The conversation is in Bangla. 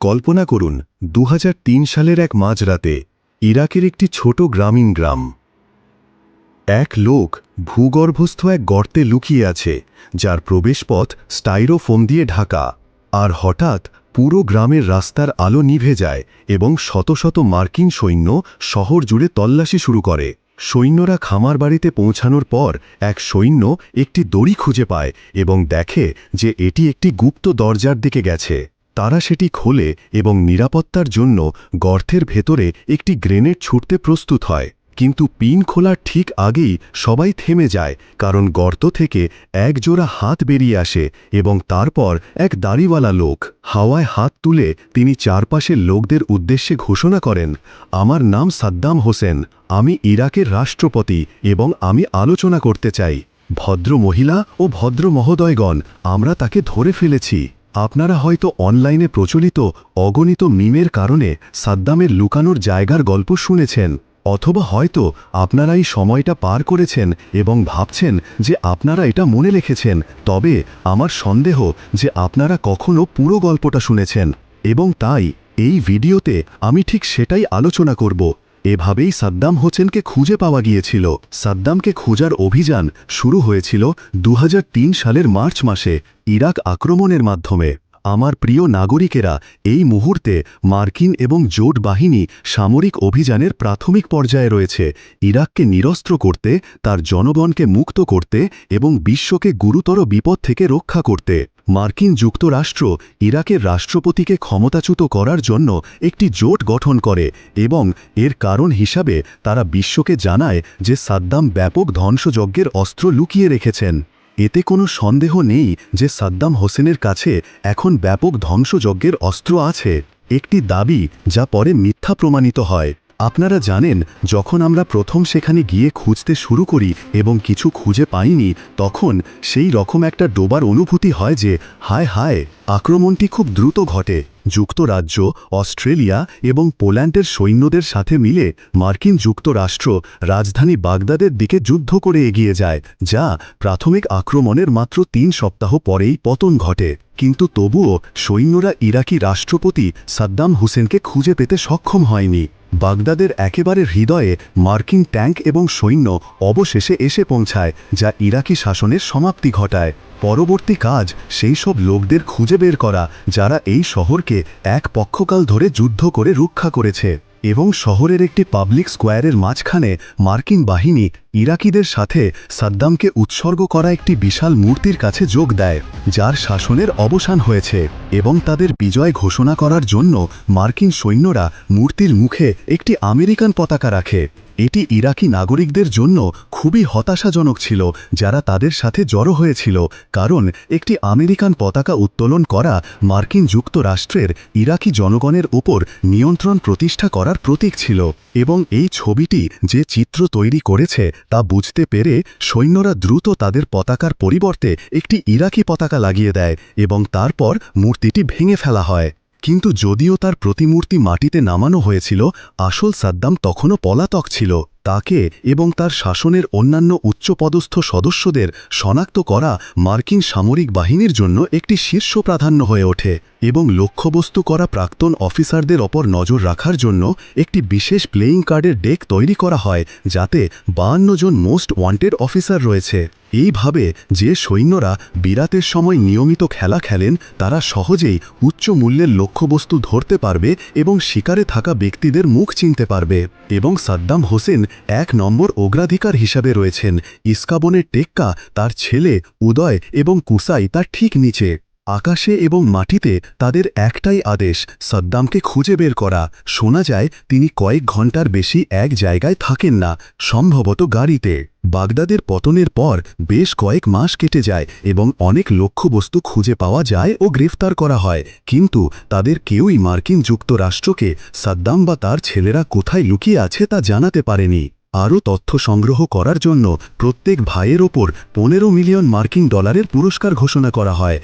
কল্পনা করুন দু হাজার তিন সালের এক মাঝরাতে ইরাকের একটি ছোট গ্রামীণ গ্রাম। এক লোক ভূগর্ভস্থ এক গর্তে লুকিয়ে আছে, যার প্রবেশপথ স্টাইরোফোম দিয়ে ঢাকা, আর হঠাৎ পুরো গ্রামের রাস্তার আলো নিভে যায় এবং শত শত মার্কিন সৈন্য শহর জুড়ে তল্লাশি শুরু করে। সৈন্যরা খামার বাড়িতে পৌঁছানোর পর এক সৈন্য একটি দড়ি খুঁজে পায় এবং দেখে যে এটি একটি গুপ্ত দরজার দিকে গেছে। তারা সেটি খোলে এবং নিরাপত্তার জন্য গর্তের ভেতরে একটি গ্রেনেড ছুটতে প্রস্তুত হয়। কিন্তু পিন খোলার ঠিক আগেই সবাই থেমে যায়, কারণ গর্ত থেকে এক জোড়া হাত বেরিয়ে আসে এবং তারপর এক দাড়িওয়ালা লোক হাওয়ায় হাত তুলে তিনি চারপাশের লোকদের উদ্দেশ্যে ঘোষণা করেন, আমার নাম সাদ্দাম হোসেন, আমি ইরাকের রাষ্ট্রপতি এবং আমি আলোচনা করতে চাই। ভদ্র মহিলা ও ভদ্র মহোদয়গণ আমরা তাকে ধরে ফেলেছি। আপনারা হয়তো অনলাইনে প্রচলিত অগণিত মিমের কারণে সাদ্দামের লুকানোর জায়গার গল্প শুনেছেন, অথবা হয়তো আপনারা এই সময়টা পার করেছেন এবং ভাবছেন যে আপনারা এটা মনে রেখেছেন, তবে আমার সন্দেহ যে আপনারা কখনো পুরো গল্পটা শুনেছেন। এবং তাই এই ভিডিওতে আমি ঠিক সেটাই আলোচনা করব। এভাবেই সাদ্দাম হোসেনকে খুঁজে পাওয়া গিয়েছিল। সাদ্দামকে খোঁজার অভিযান শুরু হয়েছিল দু হাজার তিন সালের মার্চ মাসে ইরাক আক্রমণের মাধ্যমে। আমার প্রিয় নাগরিকেরা, এই মুহূর্তে মার্কিন এবং জোট বাহিনী সামরিক অভিযানের প্রাথমিক পর্যায়ে রয়েছে। ইরাককে নিরস্ত্র করতে, তার জনগণকে মুক্ত করতে এবং বিশ্বকে গুরুতর বিপদ থেকে রক্ষা করতে। মার্কিন যুক্তরাষ্ট্র ইরাকের রাষ্ট্রপতিকে ক্ষমতাচ্যুত করার জন্য একটি জোট গঠন করে এবং এর কারণ হিসাবে তারা বিশ্বকে জানায় যে সাদ্দাম ব্যাপক ধ্বংসযজ্ঞের অস্ত্র লুকিয়ে রেখেছেন। এতে কোনো সন্দেহ নেই যে সাদ্দাম হোসেনের কাছে এখন ব্যাপক ধ্বংসযজ্ঞের অস্ত্র আছে। একটি দাবি যা পরে মিথ্যা প্রমাণিত হয়। আপনারা জানেন, যখন আমরা প্রথম সেখানে গিয়ে খুঁজতে শুরু করি এবং কিছু খুঁজে পাইনি, তখন সেই রকম একটা ডোবার অনুভূতি হয় যে, হায় হায়, আক্রমণটি খুব দ্রুত ঘটে। যুক্তরাজ্য, অস্ট্রেলিয়া এবং পোল্যান্ডের সৈন্যদের সাথে মিলে মার্কিন যুক্তরাষ্ট্র রাজধানী বাগদাদের দিকে যুদ্ধ করে এগিয়ে যায়, যা প্রাথমিক আক্রমণের মাত্র তিন সপ্তাহ পরেই পতন ঘটে। কিন্তু তবুও সৈন্যরা ইরাকি রাষ্ট্রপতি সাদ্দাম হুসেনকে খুঁজে পেতে সক্ষম হয়নি। বাগদাদের একেবারে হৃদয়ে মার্কিন ট্যাঙ্ক এবং সৈন্য অবশেষে এসে পৌঁছায়, যা ইরাকি শাসনের সমাপ্তি ঘটায়। পরবর্তী কাজ সেই সব লোকদের খুঁজে বের করা, যারা এই শহরকে এক পক্ষকাল ধরে যুদ্ধ করে রক্ষা করেছে এবং শহরের একটি পাবলিক স্কোয়ারের মাঝখানে মার্কিন বাহিনী ইরাকিদের সাথে সাদ্দামকে উৎসর্গ করা একটি বিশাল মূর্তির কাছে যোগ দেয়, যার শাসনের অবসান হয়েছে এবং তাদের বিজয় ঘোষণা করার জন্য মার্কিন সৈন্যরা মূর্তির মুখে একটি আমেরিকান পতাকা রাখে। এটি ইরাকি নাগরিকদের জন্য খুবই হতাশাজনক ছিল, যারা তাদের সাথে জড়ো হয়েছিল, কারণ একটি আমেরিকান পতাকা উত্তোলন করা মার্কিন যুক্তরাষ্ট্রের ইরাকি জনগণের ওপর নিয়ন্ত্রণ প্রতিষ্ঠা করার প্রতীক ছিল, এবং এই ছবিটি যে চিত্র তৈরি করেছে তা বুঝতে পেরে সৈন্যরা দ্রুত তাদের পতাকার পরিবর্তে একটি ইরাকি পতাকা লাগিয়ে দেয় এবং তারপর মূর্তিটি ভেঙে ফেলা হয়। কিন্তু যদিও তার প্রতিমূর্তি মাটিতে নামানো হয়েছিল আসল সাদ্দাম তখনও পলাতক ছিল। তাকে এবং তার শাসনের অন্যান্য উচ্চপদস্থ সদস্যদের শনাক্ত করা মার্কিন সামরিক বাহিনীর জন্য একটি শীর্ষ প্রাধান্য হয়ে ওঠে এবং লক্ষ্যবস্তু করা প্রাক্তন অফিসারদের ওপর নজর রাখার জন্য একটি বিশেষ প্লেয়িং কার্ডের ডেক তৈরি করা হয়, যাতে বাহান্ন জন মোস্ট ওয়ান্টেড অফিসার রয়েছে। এইভাবে যে সৈন্যরা বিরাতের সময় নিয়মিত খেলা খেলেন, তারা সহজেই উচ্চ মূল্যের লক্ষ্যবস্তু ধরতে পারবে এবং শিকারে থাকা ব্যক্তিদের মুখ চিনতে পারবে। এবং সাদ্দাম হোসেন এক নম্বর অগ্রাধিকার হিসাবে রয়েছেন। ইস্কাবনের টেক্কা, তার ছেলে উদয় এবং কুসাই তার ঠিক নিচে। আকাশে এবং মাটিতে তাদের একটাই আদেশ, সাদ্দামকে খুঁজে বের করা। শোনা যায়, তিনি কয়েক ঘণ্টার বেশি এক জায়গায় থাকেন না, সম্ভবত গাড়িতে। বাগদাদের পতনের পর বেশ কয়েক মাস কেটে যায় এবং অনেক লক্ষ্যবস্তু খুঁজে পাওয়া যায় ও গ্রেফতার করা হয়। কিন্তু তাদের কেউই মার্কিন যুক্তরাষ্ট্রকে, সাদ্দাম বা তার ছেলেরা কোথায় লুকিয়ে আছে তা জানাতে পারেনি। আরও তথ্য সংগ্রহ করার জন্য প্রত্যেক ভাইয়ের ওপর পনেরো মিলিয়ন মার্কিন ডলারের পুরস্কার ঘোষণা করা হয়।